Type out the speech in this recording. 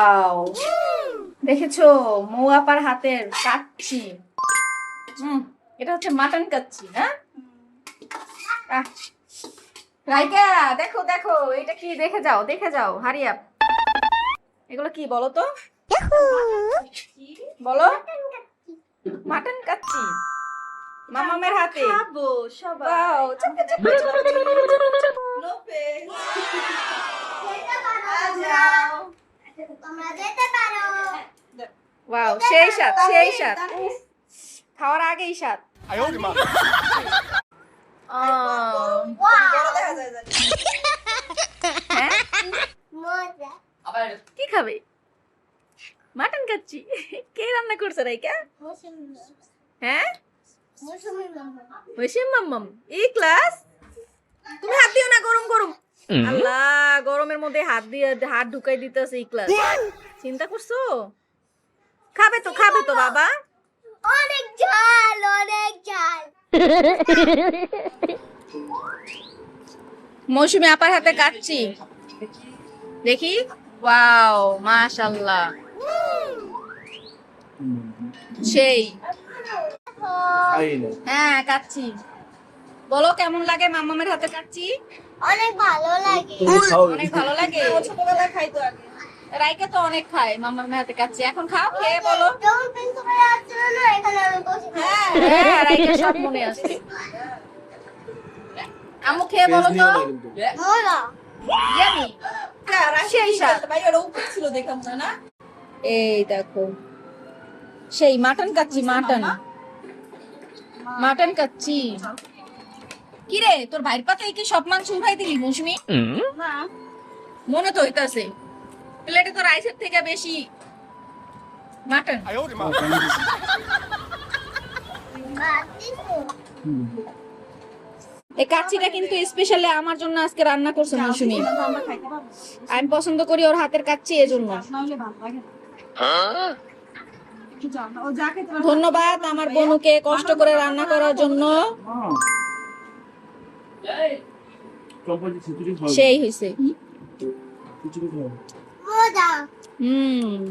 আও দেখেছ? মৌ আপার হাতের কাচ্চি। হুম এটা হচ্ছে মাটন কাচ্চি না রাইকা দেখো দেখো এটা কি? দেখে যাও দেখে যাও হারিয়া এগুলো কি বলো তো? বলো। মাটন কাচ্চি। মামামের হাতে। খাব সবাই। তোমরা সেই সাত সেই খাওয়ার আগেই হ্যাঁ? কি খাবে? মাটন খাচ্ছি। কে রান্না করছে রাইকা? হ্যাঁ? মাম্মাম। এই ক্লাস তুমি হাত দিও না গরম গরম। আল্লাহ গরমের মধ্যে হাত দিয়ে হাত ঢুকাই দিতেছে এই ক্লাস। চিন্তা করছ? খাবে তো খাবে তো বাবা। অনেক ঝাল অনেক ঝাল। মৌসুমি আপার হাতে কাচ্ছি দেখি? ওয়াও মাশাল্লাহ সেই। হ্যাঁ। কাচ্ছি বলো কেমন লাগে মামামের হাতে কাচ্ছি অনেক ভালো লাগে। অনেক ভালো লাগে। ছোটবেলায় খাইতো আগে। রাইকা তো অনেক খায় মামামের হাতে কাচ্ছি এখন খাও খেয়ে বলো। না এখানে আমি বসে হ্যাঁ হ্যাঁ রাইকা সব মনে আছে। আমু খেয়ে বলো তো। ইয়ামি। সেই স্বাদ। ভাই ওরা উপরে ছিল দেখলাম না না? এই দেখো। সেই mutton kacchi mutton. Mutton kacchi কিরে তোর ভাইয়ের পাতে কি সব মাংস উঠাই দিলি মৌসুমি? মনে তো হইতাছে। প্লেটে তো রাইসের থেকে বেশি মাটন। এই কাচ্চিটা কিন্তু স্পেশালি আমার জন্য আজকে রান্না করছে মৌসুমি। আমি পছন্দ করি ওর হাতের কাচ্চি এজন্য। হ্যাঁ। ধন্যবাদ আমার বনুকে কষ্ট করে রান্না করার জন্য। সেই হয়েছে হুম।